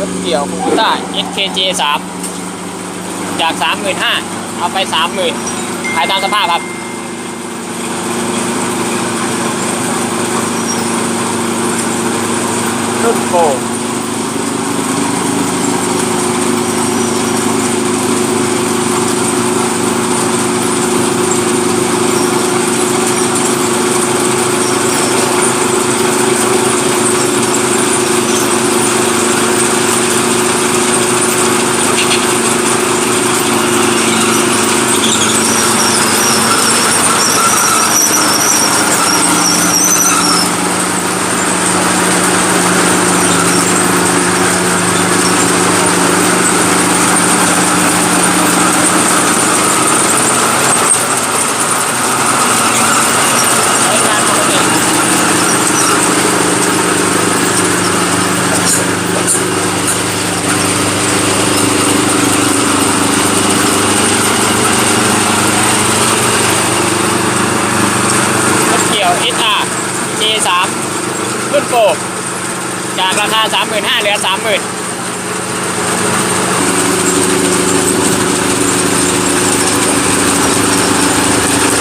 รถเกี่ยวคูต้า SKJ 3จาก 35,000เอาไป 30,000ขายตามสภาพครับรุ่นโกใช้งานปกติรถเกี่ยว SR J3 รุ่น โกจากราคา 35,000เหลือ 30,000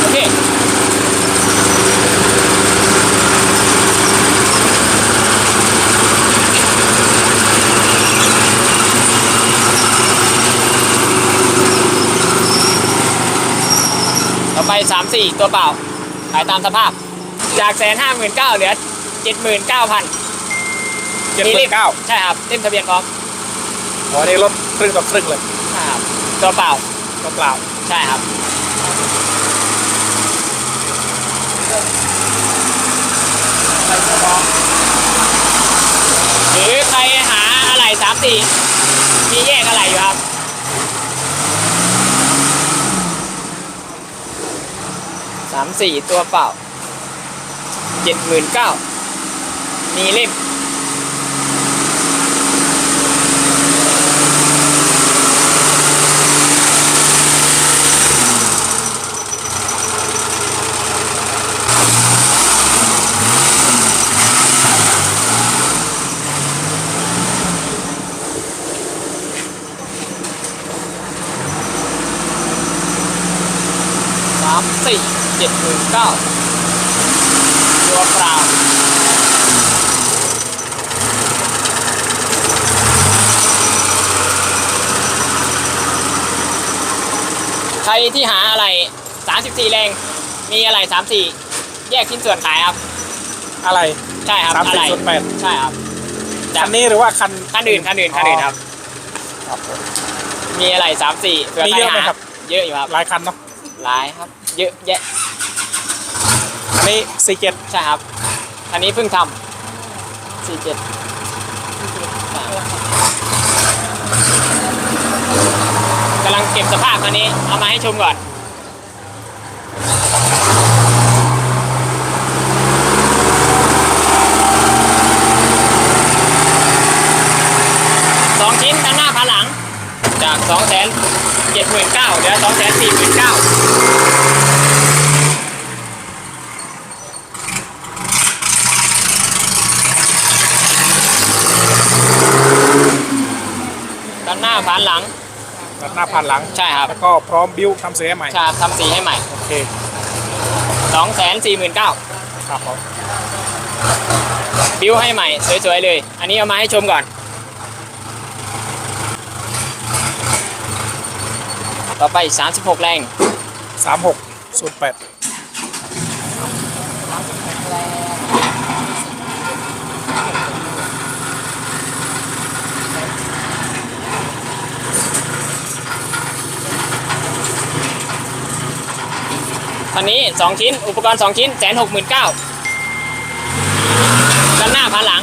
โอเคต่อไปสามสี่ตัวเปล่า ขายตามสภาพ จากแสนห้าหมื่นเก้าเหลือ เจ็ดหมื่นเก้าพันเจ็ดหมื่นเก้าใช่ครับเล่มทะเบียนพร้อมอ๋อนี่รถครึ่งต่อครึ่งเลยใช่ครับตัวเปล่าก็เปล่าใช่ครับหรือใครหาอะไรสามสี่มีแยกอะไรอยู่ครับสามสี่ตัวเปล่าเจ็ดหมื่นเก้า มีเล่มสามสี่เจ็ดหมื่นเก้าตัวเปล่า ใครที่หาอะไร 34 แรง มีอะไร 34 แยกชิ้นส่วนขายครับ อะไร ใช่ครับสามอะสิบไรส่วนแปดใช่ครับคันนี้หรือว่าคัน คันอื่นคันอื่นคันอื่นครับ ครับผม มีอะไร 34เผื่อมีใครเยอะไหมหาครับ เยอะอยู่ครับหลายคันเนาะ หลายครับ เยอะแยะอันนี้สี่เจ็ดใช่ครับ อันนี้เพิ่งทำ47กำลังเก็บสภาพคันนี้ เอามาให้ชมก่อน สองชิ้นด้านหน้าพันหลัง จากสองแสนเจ็ดหมื่นเก้าเหลือสองแสนสี่หมื่นเก้าด้านหน้าพันหลัง หน้าผ่านหลัง ใช่ครับ แล้วก็พร้อมบิ้วทำเสียใหม่ ใช่ครับทำสีให้ใหม่โอเค สองแสนสี่หมื่นเก้าครับผมบิวให้ใหม่ สวยๆเลย อันนี้เอามาให้ชมก่อน ต่อไป 36 แรงสามหกศูนย์แปด คันนี้ 2 ชิ้น อุปกรณ์ 2 ชิ้นแสนหกหมื่นเก้าด้านหน้าพันหลัง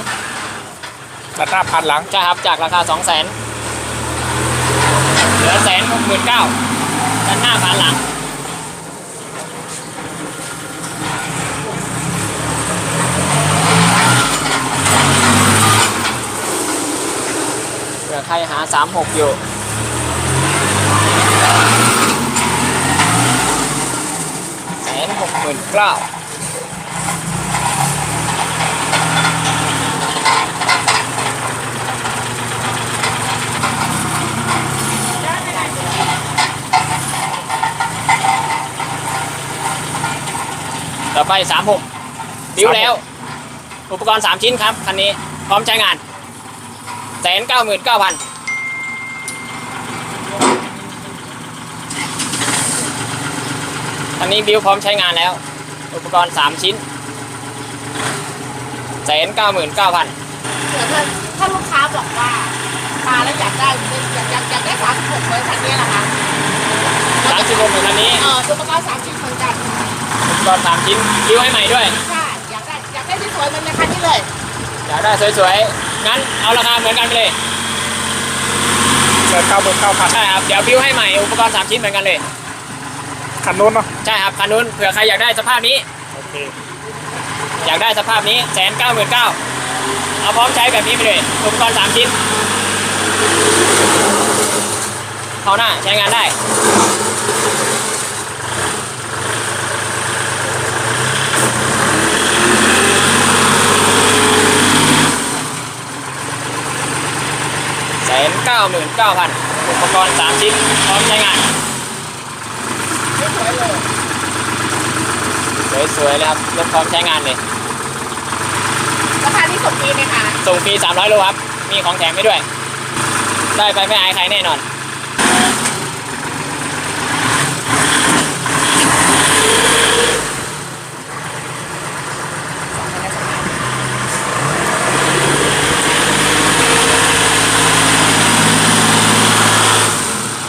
ตัดหน้าผ่านหลังใช่ครับจากราคา2 0 0แสนเหลือแสนหกหมื่นเก้าด้านหน้าพันหลังเผื่อใครหา 36 อยู่ื่นเก้าต่อไปสามหกบิ้วแล้ว อุปกรณ์สามชิ้นครับ คันนี้ พร้อมใช้งานแสนเก้าหมื่นเก้าพัน คันนี้บิวพร้อมใช้งานแล้ว อุปกรณ์สามชิ้นแสนเก้าหมื่นเก้าพันเดี๋ยวถ้าถ้าลูกค้าบอกว่ามาแล้วอยากได้อยากอยากอยากได้สามสิบหกเลยคันนี้แหละคะสามสิบหกคันนี้เออตัวประกอบสามชิ้นเหมือนกันอุปกรณ์สามชิ้นบิวให้ใหม่ด้วยใช่อยากได้อยากได้ที่สวยเหมือนในคันนี้เลย อยากได้สวยๆงั้นเอาราคาเหมือนกันไปเลยแสนเก้าหมื่นเก้าพันใช่ครับเดี๋ยวบิวให้ใหม่อุปกรณ์สามชิ้นเหมือนกันเลย คันนู้นเนาะใช่ครับคันนู้นเผื่อใครอยากได้สภาพนี้ โอเคอยากได้สภาพนี้แสนเก้าหมื่นเก้าเอาพร้อมใช้แบบนี้ไปเลยอุปกรณ์สามชิ้นเขาหน้าใช้งานได้แสนเก้าหมื่นเก้าพันอุปกรณ์สามชิ้นพร้อมใช้งาน สวยๆเลย สวยๆเลยครับรถพร้อมใช้งานเลยราคาที่ส่งฟรีไหมคะส่งฟรี300โลครับ มีของแถมให้ด้วย ได้ไปไม่อายใครแน่นอน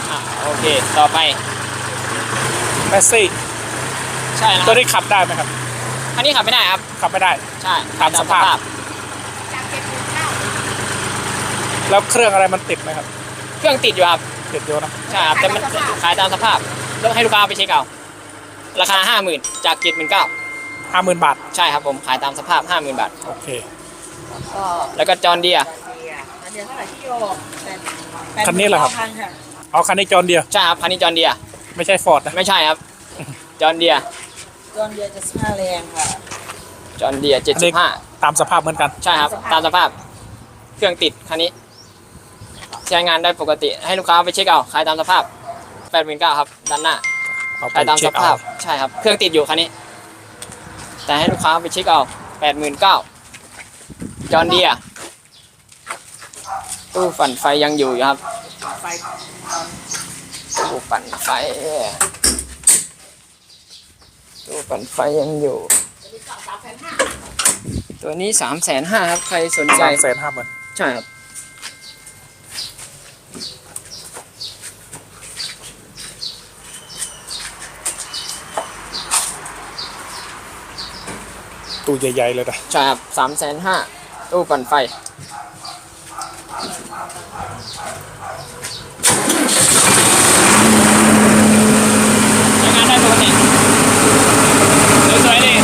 อะโอเค ต่อไปแมสซี่ ใช่นะคตัรัวบนี้ขับได้ไหมครับ อันนี้ขับไม่ได้ครับ ขับไม่ได้ ใช่ตามสภาพจากเจ็ดหมื่นเก้าแล้วเครื่องอะไรมันติดไหมครับ เครื่องติดอยู่ครับ ติดอยู่นะ ใช่ครับ แต่มันขายตามสภาพต้องให้ลูกค้าเอาไปเช็คเอา ราคา50,000จาก79,000ห้าหมื่นบาท ใช่ครับผม ขายตามสภาพ50,000บาท โอเคก็แล้วก็จอห์นเดียอันเดียวเท่าไหร่ที่โยกแต่คันนี้เหรอครับพันค่ะเอาคันนี้จอนเดียวใช่ครับคันนี้จอห์นเดียไม่ใช่ฟอร์ดนะไม่ใช่ครับ จอห์นเดีย จอนเดียจะสิบห้าแรงค่ะ จอห์นเดีย75ตามสภาพเหมือนกัน ใช่ครับ ตามสภาพ เครื่องติดคันนี้ ใช้งานได้ปกติ ให้ลูกค้าไปเช็คเอาขายตามสภาพ89,000ครับด้านหน้าขายตามสภาพ ใช่ครับ เครื่องติดอยู่คันนี้ แต่ให้ลูกค้าไปเช็คเอา89,000จอห์นเดียตู้ฝันไฟยังอยู่ครับ ไฟตู้ปั่นไฟ ตู้ปั่นไฟยังอยู่ตัวนี้ก็สามแสนห้าตัวนี้สามแสนห้าครับใครสนใจสามแสนห้าหมื่นใช่ครับตู้ใหญ่ๆเลยนะใช่ครับสามแสนห้าตู้ปั่นไฟ ใช้งานได้ปกติสวยๆเลย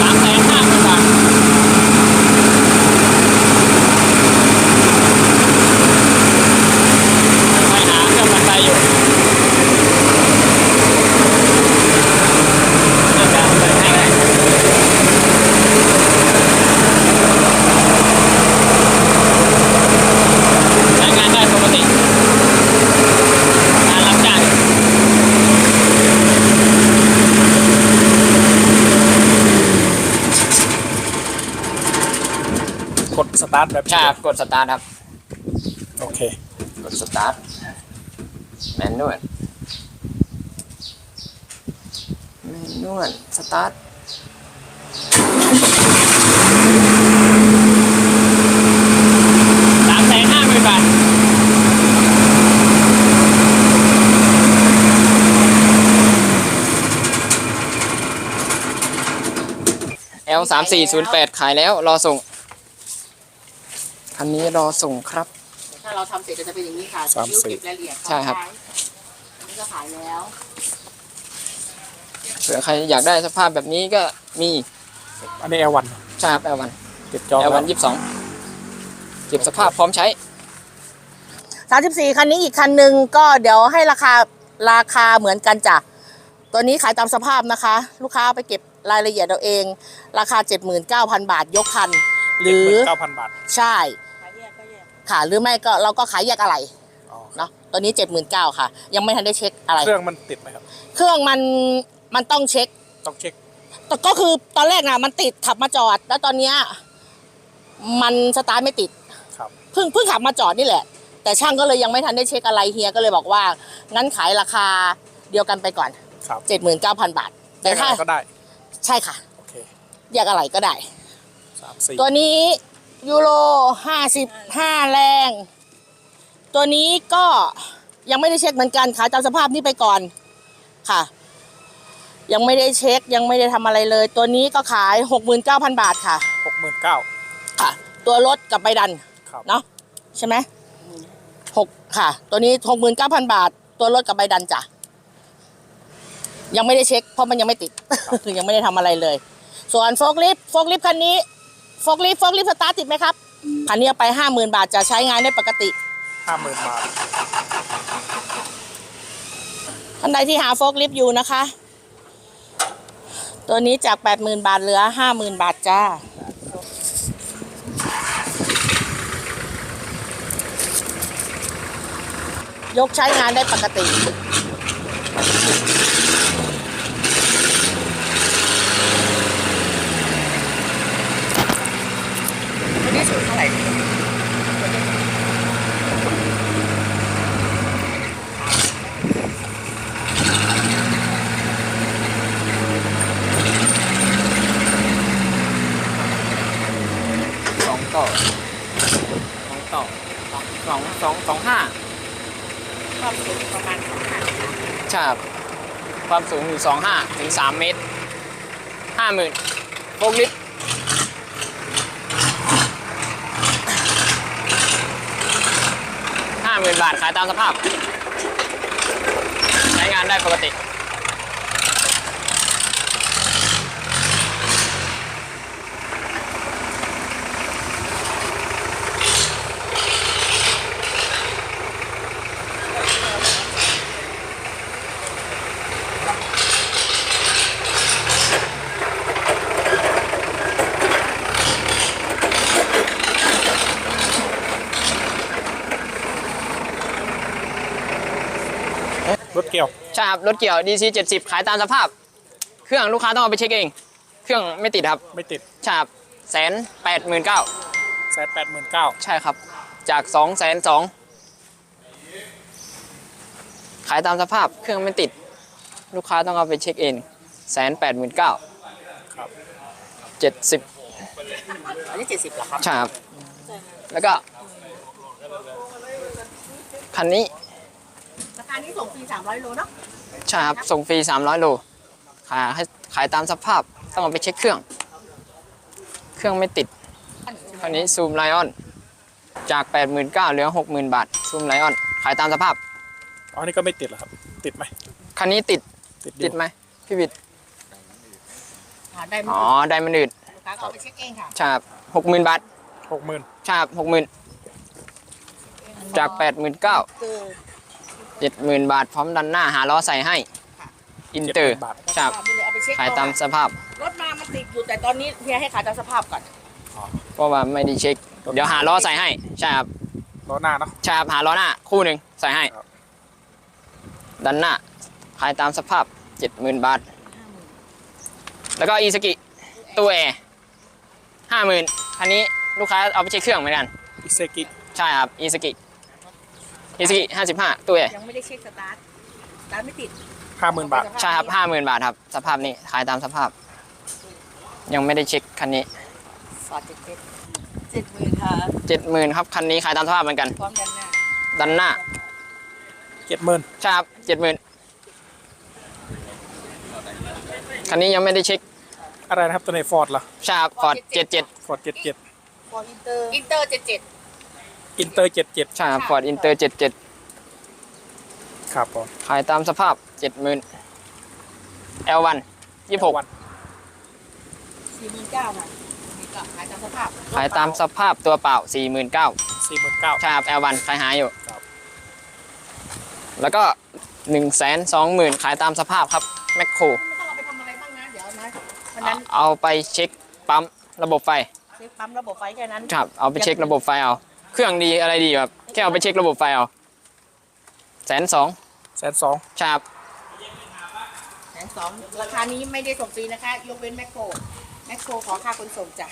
สามแสนห้าหมื่นบาทไปหาเครื่องปั่นไฟอยู่เดี๋ยวจะเปิดให้ก็ได้ใช้งานได้ปกติงานรับจ้าง กดส ตาร์ทแบบใช่ครับกดสตาร์ทครับ โอเค กดสตาร์ทแมนนวลแมนนวลสตาร์ทสามแสนห้าหมื่นบาท L สามสี่ศูนย์แปดขายแล้ว รอส่ง คันนี้รอส่งครับ ถ้าเราทำเสร็จก็จะเป็นอย่างนี้ค่ะสามสิบเก็บรายละเอียดใช่ครับ อันนี้ก็ขายแล้ว เผื่อใครอยากได้สภาพแบบนี้ก็มีอันนี้แอร์วันใช่ครับ L1 ติดจอ L1 แล้วยี่สิบสองเก็บสภาพพร้อมใช้ สามสิบสี่คันนี้อีกคันหนึ่งก็เดี๋ยวให้ราคาราคาเหมือนกันจ้ะ ตัวนี้ขายตามสภาพนะคะ ลูกค้าไปเก็บรายละเอียดเอาเอง ราคา 79,000 บาทยกคันหรือเก้าพันบาท ใช่ ค่ะ หรือไม่ก็เราก็ขายแยกอะไรเนาะตัวนี้เจ็ดหมื่นเก้าค่ะ ยังไม่ทันได้เช็คอะไร เครื่องมันติดไหมครับ เครื่องมันมันต้องเช็ค ต้องเช็คแต่ก็คือตอนแรกน่ะมันติดขับมาจอด แล้วตอนเนี้ยมันสตาร์ทไม่ติดครับเพิ่งเพิ่งขับมาจอดนี่แหละ แต่ช่างก็เลยยังไม่ทันได้เช็คอะไรเฮียก็เลยบอกว่า งั้นขายราคาเดียวกันไปก่อนครับ79,000บาท แต่แยกถ้าอะไรก็ได้ ใช่ค่ะโอเคแยกอะไรก็ได้สามสี่ตัวนี้ ยูโร55แรง ตัวนี้ก็ยังไม่ได้เช็คเหมือนกันขายตามสภาพนี้ไปก่อนค่ะ ยังไม่ได้เช็คยังไม่ได้ทำอะไรเลย ตัวนี้ก็ขาย69,000บาทค่ะ หกหมื่นเก้าค่ะ ตัวรถกับใบดันครับเนาะใช่ไหมหกค่ะ ตัวนี้69,000บาท ตัวรถกับใบดันจ้ะยังไม่ได้เช็ค เพราะมันยังไม่ติดยังไม่ได้ทำอะไรเลย ส่วนโฟกลิฟโฟกลิฟคันนี้โฟกลิฟโฟกลิฟสตาร์ทติดไหมครับคันนี้เอาไป50,000บาทจะใช้งานได้ปกติห้าหมื่นบาทท่านใดที่หาโฟกลิฟต์อยู่นะคะ ตัวนี้จาก80,000บาทเหลือ50,000บาทจ้ายกใช้งานได้ปกติ ตัวนี้สูงเท่า ไหร่สองต่อสองต่อสองสองสองสองห้าความสูงประมาณ2ค่ะใช่ครับความสูงอยู่สองห้าถึงสามเมตรห้าหมื่นโฟกลิฟ ต์ห้าหมื่นบาทขายตามสภาพ ใช้งานได้ปกติ ใช่ครับรถเกี่ยว DC 70 ขายตามสภาพ เครื่องลูกค้าต้องเอาไปเช็คเอง เครื่องไม่ติดครับไม่ติดใช่ครับแสนแปดหมื่นเก้าแสนแปดหมื่นเก้าใช่ครับ จากสองแสนสองขายตามสภาพเครื่องไม่ติด ลูกค้าต้องเอาไปเช็คเองแสนแปดหมื่นเก้าครับเจ็ดสิบอันนี้70เหรอครับใช่ครับแล้วก็คันนี้ ราคานี้ส่งฟรี300โลเนาะใช่ครับส่งฟรี300โลขายให้ขายตามสภาพต้องเอาไปเช็คเครื่อง เครื่องไม่ติดคันนี้ซูมไลออนจาก 89,000เหลือ 60,000 บาท ซูมไลออน ขายตามสภาพ อ๋อ นี่ก็ไม่ติดเหรอครับ ติดไหม คันนี้ติด ติดอติยู่ดไหม พี่บิดอ่าได้ไหมอ๋อ ได้มันอืดลูกค้าก็เอาไปเช็คเองค่ะใช่ครับ60,000บาทหกหมื่นใช่ครับ60,000จาก89,000คือ 70,000บาทพร้อมดันหน้าหาล้อใส่ให้ อินเตอร์บาทใช่ครับนี่เลยเอาไปเช็คขายตามก่อนสภาพ รถมามันติดอยู่แต่ตอนนี้เฮียให้ขายตามสภาพก่อนเพราะว่าไม่ได้เช็ค เดี๋ยวหาล้อใส่ให้ใช่ครับล้อหน้าเนาะใช่ครับหาล้อหน้าคู่หนึ่งใส่ให้ครับดันหน้าขายตามสภาพ70,000บาท แล้วก็อีสกิตัวแอร์ห้าหมื่นคันนี้ลูกค้าเอาไปเช็คเครื่องเหมือนกันอิเซกิใช่ครับอีสกิ อีสกิห้าสิบห้าตัวแอร์ยังไม่ได้เช็คสตาร์ทสตาร์ทไม่ติดห้าหมื่นบาทใช่ครับห้าหมื่นบาทครับ สภาพนี้ขายตามสภาพ ยังไม่ได้เช็คคันนี้สอดเจ็ดเจ็ดเจ็ดหมื่นค่ะเจ็ดหมื่นครับคันนี้ขายตามสภาพเหมือนกันพร้อมกันหน้าดันหน้าเจ็ดหมื่นใช่ครับเจ็ดหมื่นคันนี้ยังไม่ได้เช็คอะไรนะครับตัวในฟอร์ดเหรอใช่ครับฟอร์ดเจ็ดเจ็ดฟอร์ดเจ็ดเจ็ดฟอร์อินเตอร์อินเตอร์เจ็ดเจ็ด อินเตอร์เจ็ดเจ็ดใช่ครับฟอร์ดอินเตอร์เจ็ดเจ็ดครับผมขายตามสภาพเจ็ดหมื่น L1 ยี่หกวันสี่หมื่นเก้าค่ะนี่ก็ขายตามสภาพขายตามสภาพตัวเปล่าสี่หมื่นเก้าสี่หมื่นเก้าใช่ครับ L1 ขายหายอยู่ครับแล้วก็หนึ่งแสนสองหมื่นขายตามสภาพครับแมคโครไม่ต้องเอาไปทำอะไรบ้างนะเดี๋ยวนะวันนั้นเอาไปเช็คปั๊มระบบไฟ เช็คปั๊มระบบไฟแค่นั้น ครับ เอาไปเช็คระบบไฟเอา เครื่องดีอะไรดีครับแค่เอาไปเช็คระบบไฟเอาแสนสองแสนสองใช่ครับแสนสองราคานี้ไม่ได้ส่งฟรีนะคะ ยกเว้นแมคโครแมคโครขอค่าขนส่งจ้ะ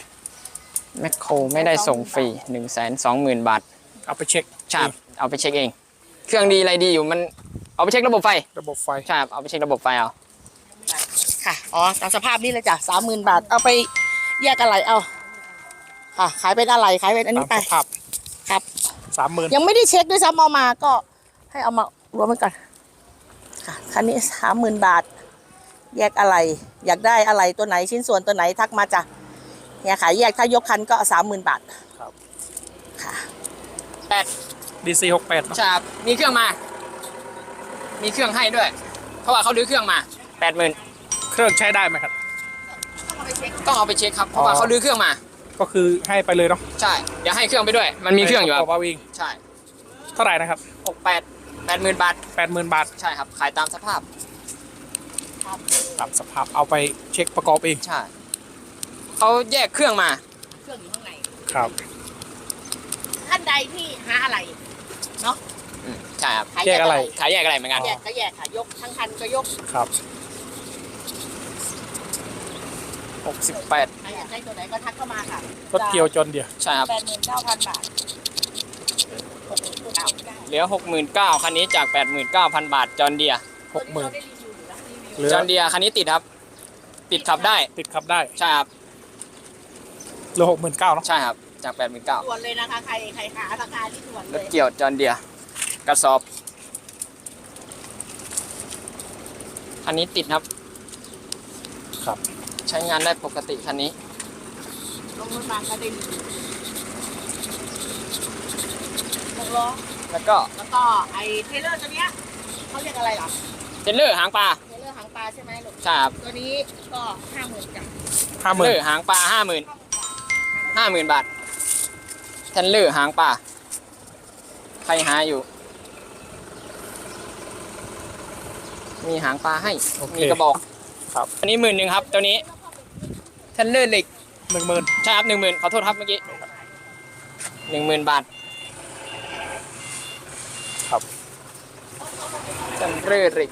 แมคโครไม่ได้ส่งฟรี1นึ่งแสนสองหมื่นบาทเอาไปเช็คใช่ครับเอาไปเช็คเอง เครื่องดีอะไรดีอยู่มันเอาไปเช็คระบบไฟระบบไฟใช่ครับเอาไปเช็คระบบไฟเอาค่ะอ๋อตามสภาพนี้เลยจ้ะสามหมื่นบาทเอาไปแยกอะไรเอาค่ะขายเป็นอะไรขายเป็นอันตานี้มไปสภาพ ครับ สามหมื่นยังไม่ได้เช็คด้วยซ้ำเอามาก็ให้เอามารวมกันก่อนค่ะคันนี้สามหมื่นบาท แยกอะไร อยากได้อะไรตัวไหนชิ้นส่วนตัวไหนทักมาจ้ะเนี่ยขายแยกถ้ายกคันก็สามหมื่นบาทครับค่ะแปดดีซีหกแปดใช่ครับมีเครื่องมา มีเครื่องให้ด้วย เพราะว่าเขาดื้อเครื่องมาแปดหมื่นเครื่องใช้ได้ไหมครับ ต้องเอาไปเช็คครับเพราะว่าเขาดื้อเครื่องมา ก็คือให้ไปเลยเนาะใช่ เดี๋ยวให้เครื่องไปด้วย มันมีเครื่องอยู่คปรัระบกอบเอาเองใช่ เท่าไหร่นะครับหกแปดแปดหมื่นบาท แปดหมื่นบาทใช่ครับ ขายตามสภาพ ตามสภาพเอาไปเช็คประกอบเองใช่ เขาแยกเครื่องมา เครื่องอยู่ข้างในครับ ท่านใดที่หาอะไรเนาะอืมใช่ครับ ขายแยกอะไร ขายแยกอะไรเหมือนกัน แยกก็แยกค่ะ ยกทั้งคันก็ยก ครับ หกสิบแปดใครอยากได้ตัวไหนก็ทักเข้ามาค่ะรถเกียวจนเดียวใช่ครับแปดหมื่นเก้าพันบาทหกหมื่นเก้าเหลือหกหมื่นเก้าคันนี้จากแปดหมื่นเก้าพันบาทจอห์นเดียหกหมื่นได้รีวิวอยู่นะรีวิวเหลือจอห์นเดียคันนี้ติดครับ ติดขับได้ติดขับได้ใช่ครับเหลือหกหมื่นเก้าเนาะใช่ครับจากแปดหมื่นเก้าด่วนเลยนะคะใครใครหาราคาที่ด่วนเลรถย เกี่ยวจอห์นเดียกระสอบคันนี้ติดครับ ครับ ใช้งานได้ปกติคันนี้ลงรถมาก็ได้รีวิวหกล้อแล้วก็แล้วก็ไอ้เทรลเลอร์ตัวเนี้ยเขาเรียกอะไรเหรอเทนเลอร์หางปลาเทรลเลอร์หางปลาใช่ไหมลูกใช่ครับตัวนี้ก็ห้าหมื่นจ้ะห้าหเทนมื่เลนอร์หางปลาห้าหมื่นห้าหมื่นบาทเทนเลอร์หางปลาใครหาอยู่ มีหางปลาให้โอเค มีกระบอกครับอันนี้หมื่นหนึ่งครับ ตัวนี้ เทนเลอร์เหล็กหนึ่งหมื่นใช่ครับหนึ่งหมื่นขอโทษครับเมื่อกี้หนึ่งหมื่นบาท ครับเทนเลอร์เหล็ก